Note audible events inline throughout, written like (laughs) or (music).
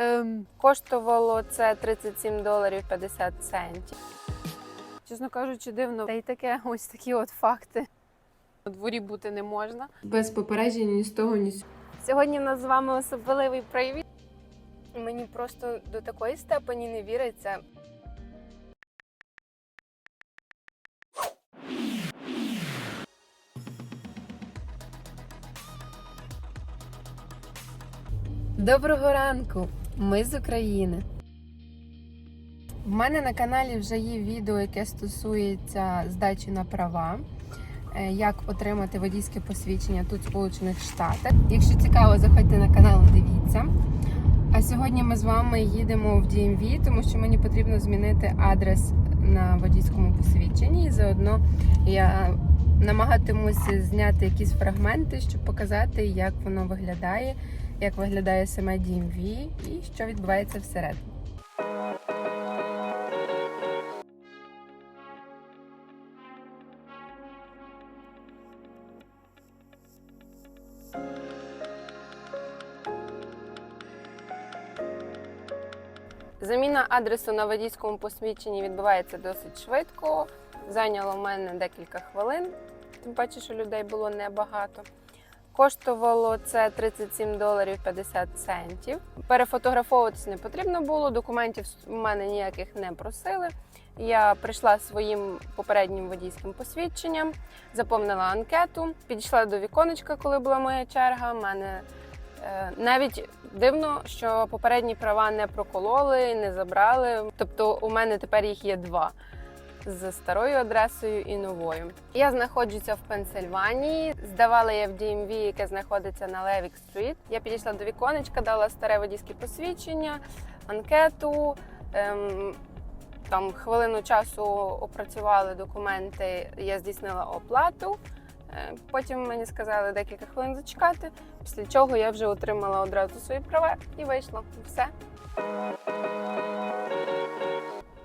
Ем, коштувало це 37 доларів 50 центів. Чесно кажучи, дивно. Та й таке, ось такі от факти. У дворі бути не можна. Без попередження ні з того, ні з Сьогодні в нас з вами особливий привіт. Мені просто до такої степені не віриться. Доброго ранку! Ми з України. В мене на каналі вже є відео, яке стосується здачі на права, е, як отримати водійське посвідчення тут в Сполучених Штатах. Якщо цікаво, заходьте на канал, дивіться. А сьогодні ми з вами їдемо в DMV, тому що мені потрібно змінити адрес на водійському посвідченні. І заодно я намагатимуся зняти якісь фрагменти, щоб показати, як воно виглядає, як виглядає саме DMV і що відбувається всередині. Заміна адресу на водійському посвідченні відбувається досить швидко. Зайняло в мене декілька хвилин, тим паче, що людей було небагато. Коштувало це 37 доларів 50 центів. Перефотографовуватись не потрібно було, документів в мене ніяких не просили. Я прийшла своїм попереднім водійським посвідченням, заповнила анкету, підійшла до віконечка, коли була моя черга. У мене Е, Навіть дивно, що попередні права не прокололи, не забрали. Тобто, у мене тепер їх є два з старою адресою і новою. Я знаходжуся в Пенсильванії. Здавала я в DMV, яке знаходиться на Левік Стріт. Я підійшла до віконечка, дала старе водійське посвідчення, анкету. Ем, там хвилину часу опрацювали документи. Я здійснила оплату. Е, Потім мені сказали декілька хвилин зачекати, після чого я вже отримала одразу свої права і вийшла. Все.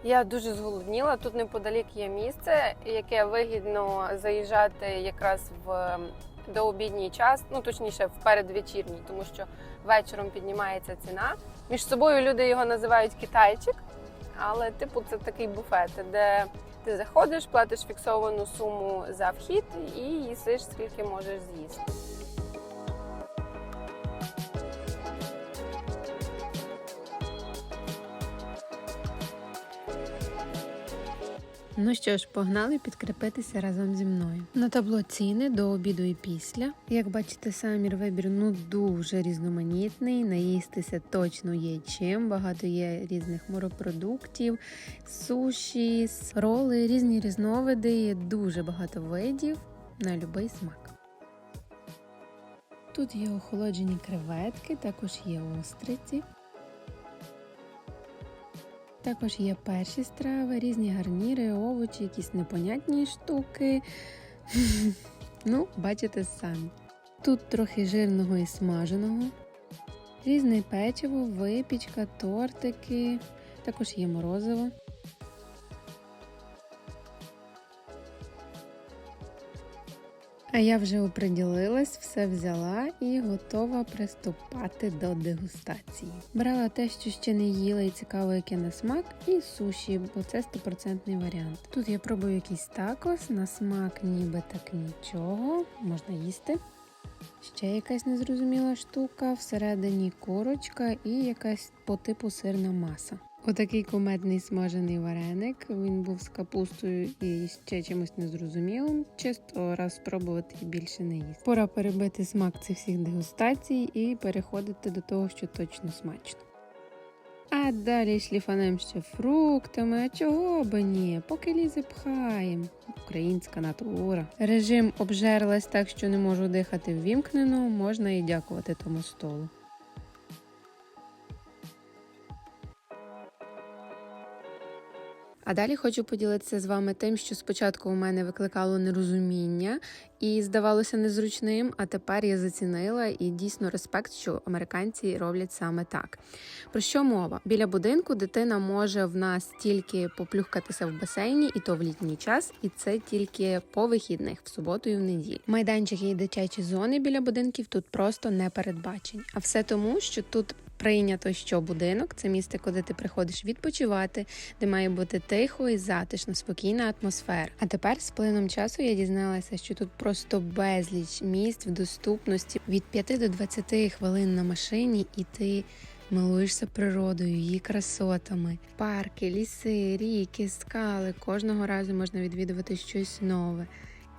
Я дуже зголодніла. Тут неподалік є місце, яке вигідно заїжджати якраз в дообідній час, ну точніше, в передвечірній, тому що вечором піднімається ціна. Між собою люди його називають китайчик, але типу це такий буфет, де ти заходиш, платиш фіксовану суму за вхід і їсиш скільки можеш з'їсти. Ну що ж, погнали підкріпитися разом зі мною. На табло ціни до обіду і після. Як бачите, самір вибір ну дуже різноманітний. Наїстися точно є чим. Багато є різних морепродуктів, суші, роли, різні різновиди. Є дуже багато видів на будь-який смак. Тут є охолоджені креветки, також є остриці. Також є перші страви, різні гарніри, овочі, якісь непонятні штуки. (laughs) ну, бачите самі. Тут трохи жирного і смаженого, різне печиво, випічка, тортики, також є морозиво. А я вже оприділилась, все взяла і готова приступати до дегустації. Брала те, що ще не їла, і цікаво, яке на смак, і суші, бо це стопроцентний варіант. Тут я пробую якийсь такос, на смак ніби так нічого, можна їсти. Ще якась незрозуміла штука, всередині корочка і якась по типу сирна маса. Отакий кумедний смажений вареник. Він був з капустою і ще чимось незрозумілим. Чисто раз спробувати і більше не їсти. Пора перебити смак цих всіх дегустацій і переходити до того, що точно смачно. А далі шліфанем ще фруктами. А чого би ні? Поки лізе пхаєм. Українська натура. Режим обжерлась так, що не можу дихати ввімкнено, можна і дякувати тому столу. А далі хочу поділитися з вами тим, що спочатку у мене викликало нерозуміння і здавалося незручним, а тепер я зацінила і дійсно респект, що американці роблять саме так. Про що мова? Біля будинку дитина може в нас тільки поплюхкатися в басейні, і то в літній час, і це тільки по вихідних, в суботу і в неділю. Майданчики і дитячі зони біля будинків тут просто не передбачені. А все тому, що тут Прийнято, що будинок це місце, куди ти приходиш відпочивати, де має бути тихо і затишно, спокійна атмосфера. А тепер з плином часу я дізналася, що тут просто безліч місць в доступності від 5 до 20 хвилин на машині, і ти милуєшся природою, її красотами. Парки, ліси, ріки, скали. Кожного разу можна відвідувати щось нове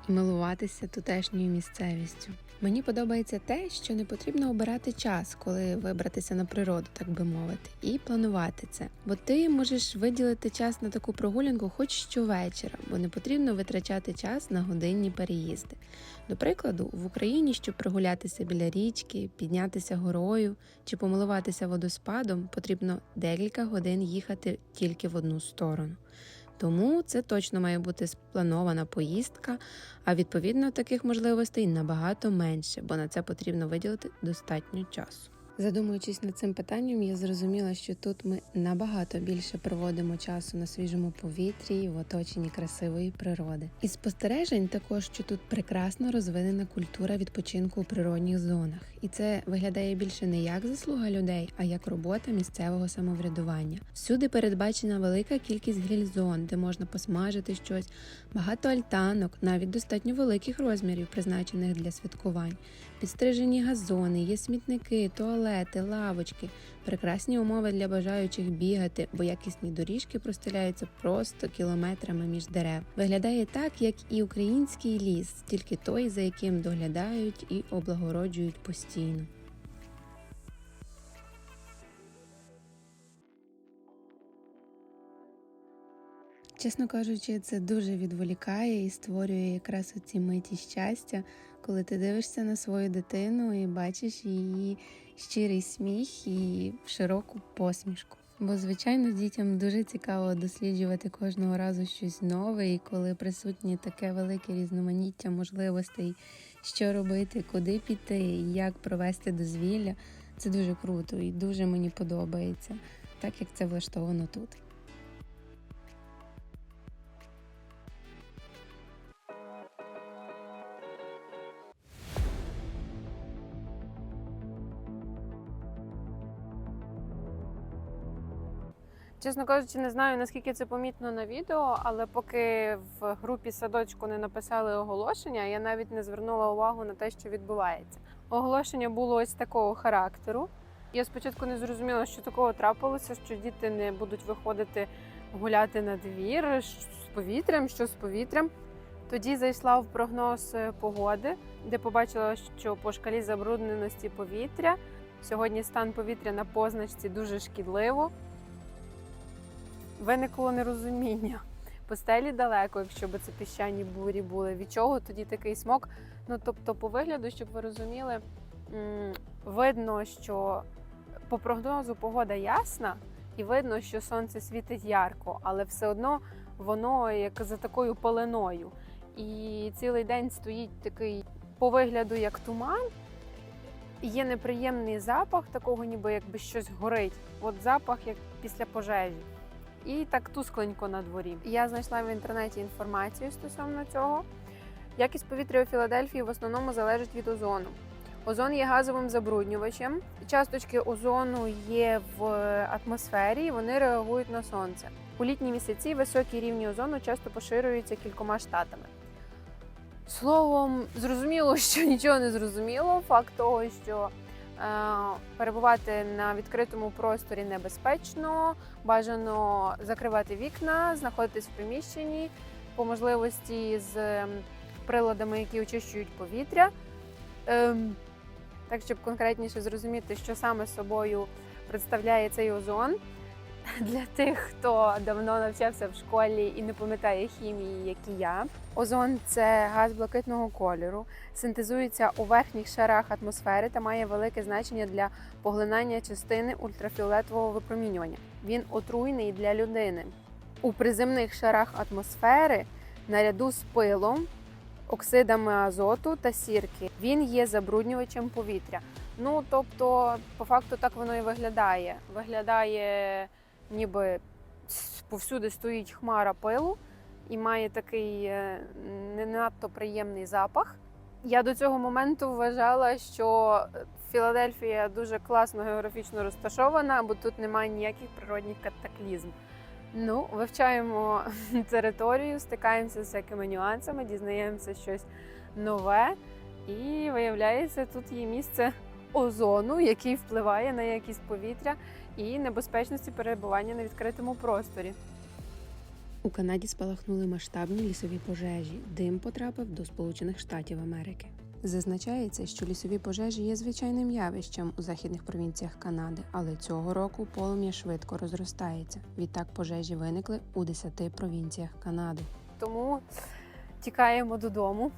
і милуватися тутешньою місцевістю. Мені подобається те, що не потрібно обирати час, коли вибратися на природу, так би мовити, і планувати це. Бо ти можеш виділити час на таку прогулянку хоч щовечора, бо не потрібно витрачати час на годинні переїзди. До прикладу, в Україні, щоб прогулятися біля річки, піднятися горою чи помилуватися водоспадом, потрібно декілька годин їхати тільки в одну сторону. Тому це точно має бути спланована поїздка, а відповідно таких можливостей набагато менше, бо на це потрібно виділити достатньо часу. Задумуючись над цим питанням, я зрозуміла, що тут ми набагато більше проводимо часу на свіжому повітрі в оточенні красивої природи. І спостережень також, що тут прекрасно розвинена культура відпочинку у природних зонах, і це виглядає більше не як заслуга людей, а як робота місцевого самоврядування. Всюди передбачена велика кількість гриль-зон, де можна посмажити щось, багато альтанок, навіть достатньо великих розмірів, призначених для святкувань. Підстрижені газони, є смітники, туалети, лавочки, прекрасні умови для бажаючих бігати, бо якісні доріжки простеляються просто кілометрами між дерев. Виглядає так, як і український ліс, тільки той, за яким доглядають і облагороджують постійно. Чесно кажучи, це дуже відволікає і створює якраз оці миті щастя, коли ти дивишся на свою дитину і бачиш її щирий сміх і широку посмішку. Бо, звичайно, дітям дуже цікаво досліджувати кожного разу щось нове, і коли присутнє таке велике різноманіття можливостей, що робити, куди піти, як провести дозвілля, це дуже круто і дуже мені подобається, так як це влаштовано тут. Чесно кажучи, не знаю наскільки це помітно на відео, але поки в групі садочку не написали оголошення, я навіть не звернула увагу на те, що відбувається. Оголошення було ось такого характеру. Я спочатку не зрозуміла, що такого трапилося, що діти не будуть виходити гуляти на двір з повітрям, що з повітрям. Тоді зайшла в прогноз е, погоди, де побачила, що по шкалі забрудненості повітря сьогодні стан повітря на позначці дуже шкідливо. Виникло нерозуміння. По стелі далеко, якщо б це піщані бурі були. Від чого тоді такий смок? Ну тобто, по вигляду, щоб ви розуміли, видно, що по прогнозу погода ясна, і видно, що сонце світить ярко, але все одно воно як за такою пеленою. І цілий день стоїть такий по вигляду, як туман. Є неприємний запах, такого, ніби якби щось горить. От запах, як після пожежі. І так тускленько на дворі. Я знайшла в інтернеті інформацію стосовно цього. Якість повітря у Філадельфії в основному залежить від озону. Озон є газовим забруднювачем. Часточки озону є в атмосфері, і вони реагують на сонце. У літні місяці високі рівні озону часто поширюються кількома штатами. Словом, зрозуміло, що нічого не зрозуміло. Факт того, що е, перебувати на відкритому просторі небезпечно, бажано закривати вікна, знаходитись в приміщенні по можливості з приладами, які очищують повітря. Ем, так, щоб конкретніше зрозуміти, що саме собою представляє цей озон. (laughs) Для тих, хто давно навчався в школі і не пам'ятає хімії, як і я. Озон це газ блакитного кольору, синтезується у верхніх шарах атмосфери та має велике значення для поглинання частини ультрафіолетового випромінювання. Він отруйний для людини. У приземних шарах атмосфери наряду з пилом, оксидами азоту та сірки він є забруднювачем повітря. Ну тобто, по факту, так воно і виглядає. Виглядає, ніби повсюди стоїть хмара пилу і має такий е, не надто приємний запах. Я до цього моменту вважала, що Філадельфія дуже класно географічно розташована, бо тут немає ніяких природних катаклізм. Ну, вивчаємо (laughs) територію, стикаємося з всякими нюансами, дізнаємося щось нове. І виявляється, тут є місце озону, який впливає на якість повітря і небезпечності перебування на відкритому просторі. У Канаді спалахнули масштабні лісові пожежі. Дим потрапив до Сполучених Штатів Америки. Зазначається, що лісові пожежі є звичайним явищем у західних провінціях Канади, але цього року полум'я швидко розростається. Відтак пожежі виникли у 10 провінціях Канади. Тому тікаємо додому,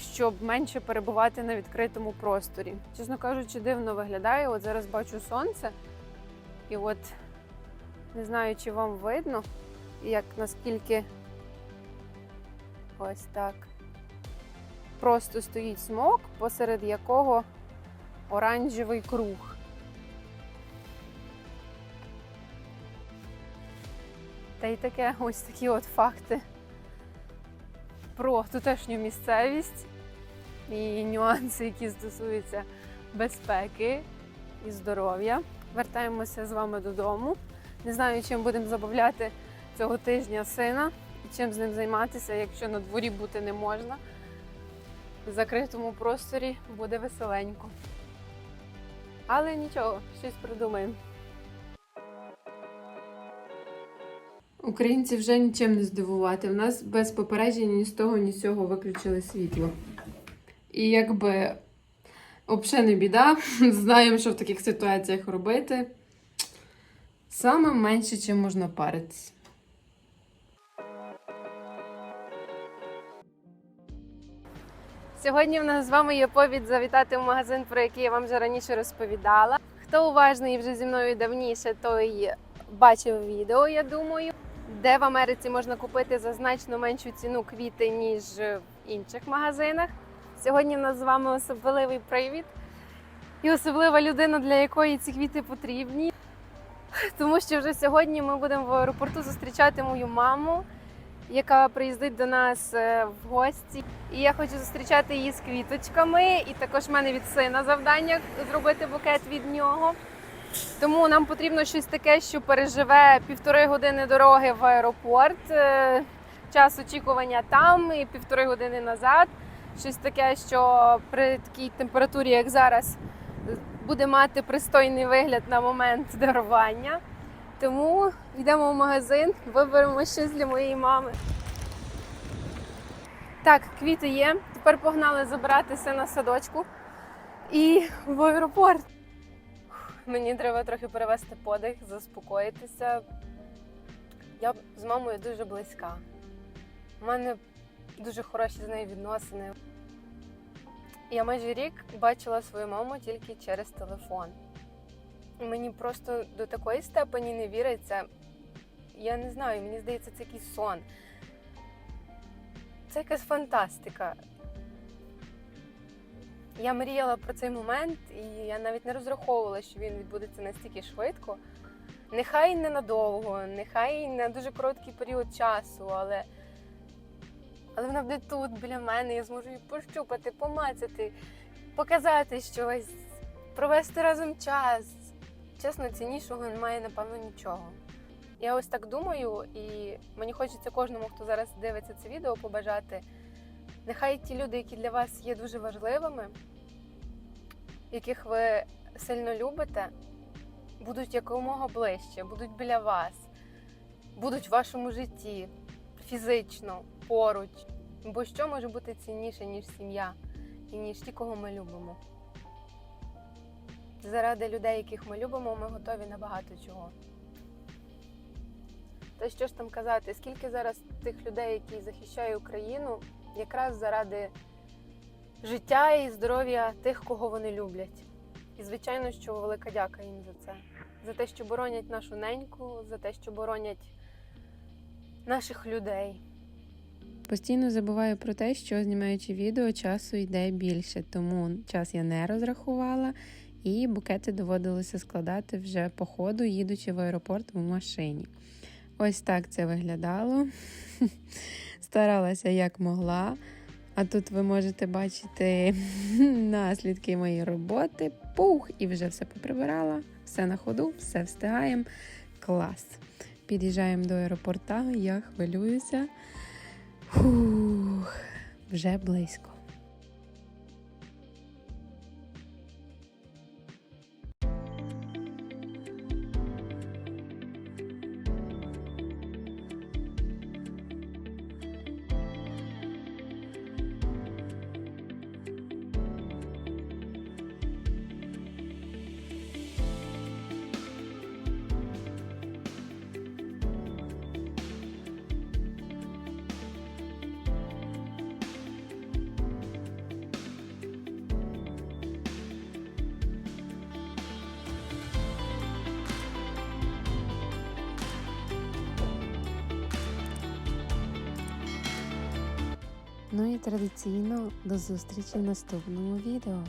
щоб менше перебувати на відкритому просторі. Чесно кажучи, дивно виглядає. От зараз бачу сонце, і от не знаю, чи вам видно, як наскільки ось так. Просто стоїть смок, посеред якого оранжевий круг. Та й таке ось такі от факти про тутешню місцевість і нюанси, які стосуються безпеки і здоров'я. Вертаємося з вами додому. Не знаю, чим будемо забавляти цього тижня сина і чим з ним займатися, якщо на дворі бути не можна. В закритому просторі буде веселенько. Але нічого, щось придумаємо. Українці вже нічим не здивувати. У нас без попередження ні з того, ні з цього виключили світло. І якби взагалі не біда, (laughs) знаємо, що в таких ситуаціях робити. Саме менше, чим можна паритись. Сьогодні в нас з вами є повід завітати в магазин, про який я вам вже раніше розповідала. Хто уважний вже зі мною давніше, той бачив відео, я думаю, де в Америці можна купити за значно меншу ціну квіти, ніж в інших магазинах. Сьогодні в нас з вами особливий привід і особлива людина, для якої ці квіти потрібні. Тому що вже сьогодні ми будемо в аеропорту зустрічати мою маму, яка приїздить до нас е, в гості. І я хочу зустрічати її з квіточками. І також в мене від сина завдання зробити букет від нього. Тому нам потрібно щось таке, що переживе півтори години дороги в аеропорт, е, час очікування там і півтори години назад. Щось таке, що при такій температурі, як зараз, буде мати пристойний вигляд на момент дарування. Тому йдемо в магазин, виберемо щось для моєї мами. Так, квіти є. Тепер погнали забирати сина з садочку і в аеропорт. Мені треба трохи перевести подих, заспокоїтися. Я з мамою дуже близька. У мене дуже хороші з нею відносини. Я майже рік бачила свою маму тільки через телефон. Мені просто до такої степені не віриться. Я не знаю, мені здається, це якийсь сон. Це якась фантастика. Я мріяла про цей момент, і я навіть не розраховувала, що він відбудеться настільки швидко. Нехай ненадовго, нехай на дуже короткий період часу, але, але вона буде тут біля мене, я зможу її пощупати, помацати, показати щось, провести разом час. Чесно, ціннішого немає, напевно, нічого. Я ось так думаю, і мені хочеться кожному, хто зараз дивиться це відео, побажати. Нехай ті люди, які для вас є дуже важливими, яких ви сильно любите, будуть якомога ближче, будуть біля вас, будуть в вашому житті фізично, поруч. Бо що може бути цінніше, ніж сім'я і ніж ті, кого ми любимо? Заради людей, яких ми любимо, ми готові на багато чого. Та що ж там казати, скільки зараз тих людей, які захищають Україну, якраз заради життя і здоров'я тих, кого вони люблять. І звичайно, що велика дяка їм за це. За те, що боронять нашу неньку, за те, що боронять наших людей. Постійно забуваю про те, що знімаючи відео, часу йде більше, тому час я не розрахувала, і букети доводилося складати вже по ходу, їдучи в аеропорт в машині. Ось так це виглядало. (laughs) Старалася як могла. А тут ви можете бачити (laughs) наслідки моєї роботи. Пух! І вже все поприбирала, все на ходу, все встигаємо. Клас! Під'їжджаємо до аеропорта, я хвилююся. Фух, вже близько. Ну і традиційно до зустрічі в наступному відео.